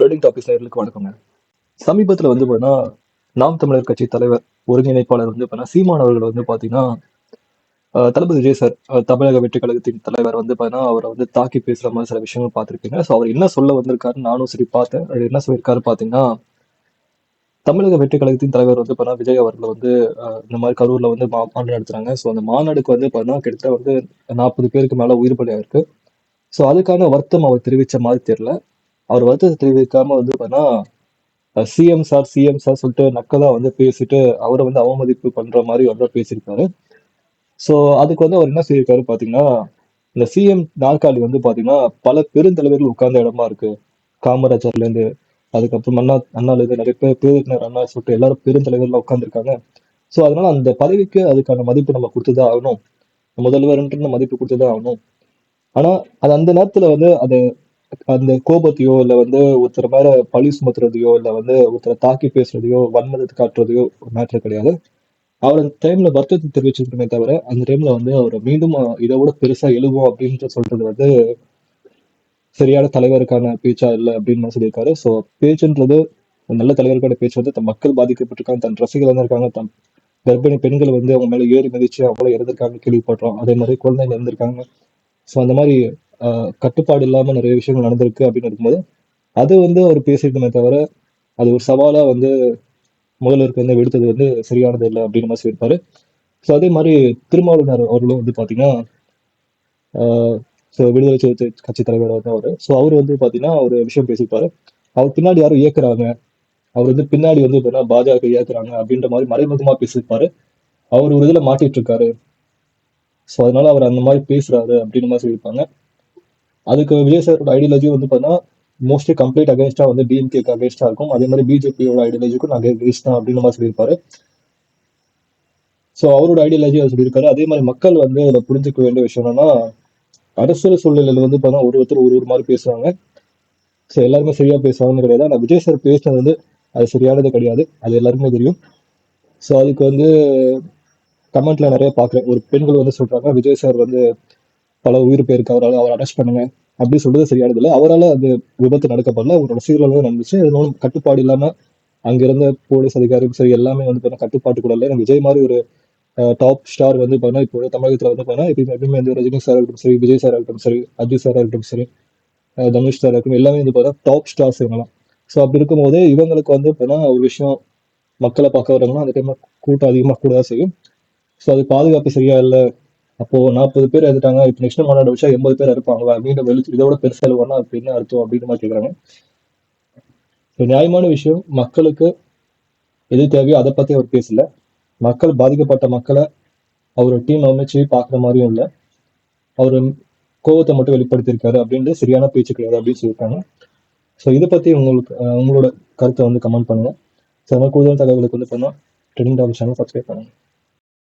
Trending topic நேயர்களுக்கு வணக்கங்க சமீபத்தில் வந்து பார்த்தீங்கன்னா நாம் தமிழர் கட்சி தலைவர் ஒருங்கிணைப்பாளர் வந்து பார்த்தீங்கன்னா சீமான் அவர்கள் வந்து பார்த்தீங்கன்னா தளபதி விஜய் சார் தமிழக வெற்றி கழகத்தின் தலைவர் வந்து பார்த்தீங்கன்னா அவரை வந்து தாக்கி பேசுகிற மாதிரி சில விஷயங்கள் பார்த்துருப்பீங்க ஸோ அவர் என்ன சொல்ல வந்திருக்காரு நானும் சரி பார்த்தேன். அவர் என்ன சொல்லியிருக்காரு பார்த்தீங்கன்னா தமிழக வெற்றி கழகத்தின் தலைவர் வந்து பார்த்தீங்கன்னா விஜய் அவர்கள் வந்து இந்த மாதிரி கரூர்ல வந்து மா- மாநாடு நடத்துறாங்க. ஸோ அந்த மாநாடுக்கு வந்து பார்த்தீங்கன்னா கிட்டத்தட்ட வந்து நாற்பது பேருக்கு மேலே உயிர் பலியாக இருக்கு ஸோ அதுக்கான வருத்தம் அவர் தெரிவித்த மாதிரி தெரியல. அவர் வருத்தத்தை தெரிவிக்காம வந்து பார்த்தீங்கன்னா சிஎம் சார் சிஎம் சார் சொல்லிட்டு நக்கலா வந்து பேசிட்டு அவரை வந்து அவமதிப்பு பண்ற மாதிரி வந்து பேசியிருக்காரு. ஸோ அதுக்கு வந்து அவர் என்ன சொல்லியிருக்காரு பாத்தீங்கன்னா இந்த சிஎம் நாற்காலி வந்து பாத்தீங்கன்னா பல பெருந்தலைவர்கள் உட்கார்ந்த இடமா இருக்கு. காமராஜர்ல இருந்து அதுக்கப்புறம் அண்ணா அண்ணால இருந்து நிறைய பேர் பேரினர் அண்ணா சொல்லிட்டு எல்லாரும் பெருந்தலைவர்கள் உட்காந்துருக்காங்க ஸோ அதனால அந்த பதவிக்கு அதுக்கான மதிப்பு நம்ம கொடுத்துதான் ஆகணும். முதல்வர்ன்ற மதிப்பு கொடுத்துதான் ஆகணும். ஆனா அது அந்த நேரத்துல வந்து அது அந்த கோபத்தையோ இல்ல வந்து ஒருத்தர் மேல பழி சுமத்துறதையோ இல்ல வந்து ஒருத்தரை தாக்கி பேசுறதையோ வன்மதத்தை காட்டுறதையோ ஒரு மேட்டர் கிடையாது. அவர் அந்த டைம்ல வருத்தத்தை தெரிவிச்சிருக்கமே தவிர அந்த டைம்ல வந்து அவர் மீண்டும் இதை விட பெருசா எழுவோம் அப்படின்ட்டு சொல்றது வந்து சரியான தலைவருக்கான பேச்சா இல்லை அப்படின்னு சொல்லியிருக்காரு. ஸோ பேச்சுன்றது ஒரு நல்ல தலைவருக்கான பேச்சு வந்து தன் மக்கள் பாதிக்கப்பட்டிருக்காங்க தன் ரசிகர்கள் வந்து இருக்காங்க தன் கர்ப்பிணி பெண்கள் வந்து அவங்க மேல ஏறி மிதிச்சு அவங்கள இறந்திருக்காங்க கேள்விப்படுறோம் அதே மாதிரி குழந்தைங்க இறந்திருக்காங்க. ஸோ அந்த மாதிரி கட்டுப்பாடு இல்லாம நிறைய விஷயங்கள் நடந்திருக்கு அப்படின்னு இருக்கும்போது அது வந்து அவர் பேசியிருக்கமே தவிர அது ஒரு சவாலா வந்து முதல்வருக்கு வந்து விடுத்தது வந்து சரியானது இல்லை அப்படின்னு மாதிரி சொல்லியிருப்பாரு. ஸோ அதே மாதிரி திருமாவளவன் அவர்களும் வந்து பார்த்தீங்கன்னா ஸோ விடுதலை சிறுத்தை கட்சி தலைவர் வந்து அவர். ஸோ அவர் வந்து பாத்தீங்கன்னா ஒரு விஷயம் பேசியிருப்பாரு. அவர் பின்னாடி யாரும் இயக்குறாங்க? அவர் வந்து பின்னாடி வந்து பார்த்தீங்கன்னா பாஜக இயக்குறாங்க அப்படின்ற மாதிரி மறைமுகமா பேசியிருப்பாரு. அவர் ஒரு இதில் மாட்டிட்டு இருக்காரு. ஸோ அதனால அவர் அந்த மாதிரி பேசுறாரு அப்படின்னு மாதிரி சொல்லியிருப்பாங்க. அதுக்கு விஜய் சாரோட ஐடியாலஜி வந்து பார்த்தீங்கன்னா மோஸ்ட்லி கம்ப்ளீட் அகேன்ஸ்டா வந்து டிஎம்கேக்கு அகேன்ஸ்டா இருக்கும். அதே மாதிரி பிஜேபியோட ஐடியாலஜிக்கும் நான் அகேன்ஸ்ட் தான் அப்படின்னு மாதிரி சொல்லியிருப்பாரு. ஸோ அவரோட ஐடியாலஜி அவர் சொல்லியிருக்காரு. அதே மாதிரி மக்கள் வந்து அதை புரிஞ்சுக்க வேண்டிய விஷயம் என்னன்னா அரசியல் சூழ்நிலையில வந்து பார்த்தா ஒரு ஒருத்தர் ஒரு ஒரு மாதிரி பேசுவாங்க. ஸோ எல்லாருமே சரியா பேசுவாங்கன்னு கிடையாது. ஆனால் விஜய் சார் பேசினது வந்து அது சரியானது கிடையாது. அது எல்லாருக்குமே தெரியும். ஸோ அதுக்கு வந்து கமெண்ட்ல நிறைய பார்க்குறேன் ஒரு பெண்கள் வந்து சொல்றாங்க விஜய் சார் வந்து பல உயிர் பேருக்கு அவரால் அவர் அரெஸ்ட் பண்ணுங்க. அப்படி சொல்றது சரியானது இல்லை. அவரால் அது விபத்து நடக்கப்படல. அவரோட ரசிகர்கள் நடந்துச்சு. அது கட்டுப்பாடு இல்லாமல் அங்கிருந்த போலீஸ் அதிகாரியும் சரி எல்லாமே வந்து பார்த்தீங்கன்னா கட்டுப்பாட்டுக்குள்ள இல்லை விஜய் மாதிரி ஒரு டாப் ஸ்டார் வந்து பார்த்தீங்கன்னா இப்போ தமிழகத்தில் வந்து பார்த்தீங்கன்னா எப்பயுமே எப்பயுமே வந்து ரஜினி சார் இருக்கட்டும் சரி விஜய் சார் இருக்கட்டும் சரி அஜித் சார் இருக்கட்டும் சரி தனுஷ் சார் இருக்கட்டும் எல்லாமே வந்து பார்த்தீங்கன்னா டாப் ஸ்டார்ஸ் இவங்கலாம் ஸோ அப்படி இருக்கும்போது இவங்களுக்கு வந்து பார்த்தீங்கன்னா ஒரு விஷயம் மக்களை பார்க்க வரவங்கன்னா அந்த டைமில் கூட்டம் அதிகமாக கூட தான் செய்யும். ஸோ அது பாதுகாப்பு சரியா இல்லை அப்போ நாற்பது பேர் எடுத்துட்டாங்க இப்போ நெக்ஸ்ட் மாநாடு வச்சா எண்பது பேர் இருப்பாங்களா மீண்டும் வெளிச்சு இதோட பெருசாக வேணா அதுக்கு என்ன அர்த்தம் அப்படின்னு மாதிரி கேட்குறாங்க ஸோ நியாயமான விஷயம் மக்களுக்கு எது தேவையோ அதை பத்தி அவர் பேசல. மக்கள் பாதிக்கப்பட்ட மக்களை அவர் டீம் அமைச்சு பார்க்குற மாதிரியும் இல்லை. அவர் கோவத்தை மட்டும் வெளிப்படுத்தியிருக்காரு அப்படின்ட்டு சரியான பேச்சு கிடையாது அப்படின்னு சொல்லியிருக்காங்க. ஸோ இதை பத்தி உங்களுக்கு உங்களோட கருத்தை வந்து கமெண்ட் பண்ணுங்க. ஸோ நம்ம கூடுதல் தகவலுக்கு வந்து பண்ணால் ட்ரெண்டிங் டாபிக் சேனல் சப்ஸ்கிரைப் பண்ணுங்க.